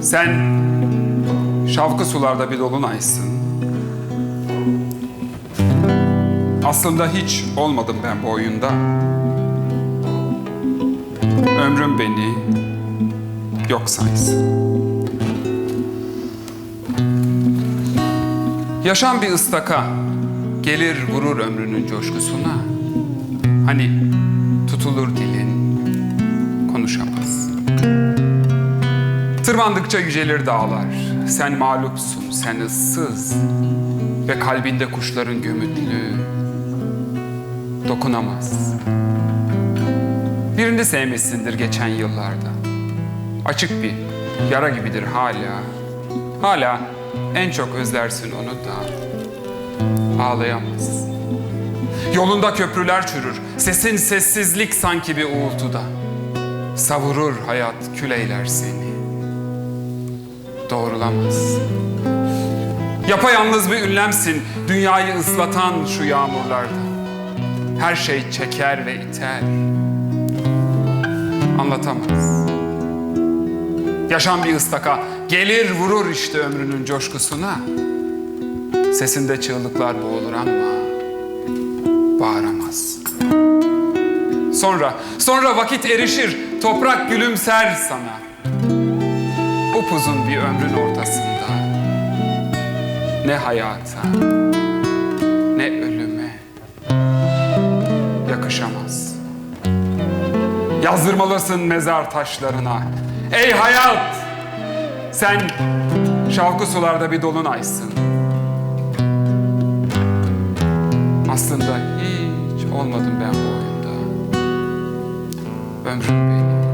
Sen şavkı sularda bir dolunaysın. Aslında hiç olmadım ben bu oyunda. Ömrüm beni yok saysın. Yaşam bir ıstaka, gelir vurur ömrünün coşkusuna. Hani tutulur dilin, konuşamaz. Tırmandıkça yücelir dağlar, sen mağlupsun, sen ıssız. Ve kalbinde kuşların gömütlü, dokunamaz. Birini sevmişsindir geçen yıllarda. Açık bir yara gibidir hala. Hala en çok özlersin onu da ağlayamaz. Yolunda köprüler çürür, sesin sessizlik sanki bir uğultuda. Savurur hayat küleyler seni. Doğrulamaz. Yapayalnız bir ünlemsin, dünyayı ıslatan şu yağmurlarda. Her şey çeker ve iter. Anlatamaz. Yaşam bir ıstaka, gelir vurur işte ömrünün coşkusuna. Sesinde çığlıklar boğulur ama bağıramaz. Sonra, sonra vakit erişir, toprak gülümser sana. Upuzun bir ömrün ortasında. Ne hayata, ne ölüme yakışamaz. Yazdırmalısın mezar taşlarına. Ey hayat! Sen şavkı sularda bir dolunaysın. Aslında hiç olmadım ben bu oyunda. Ömrüm beni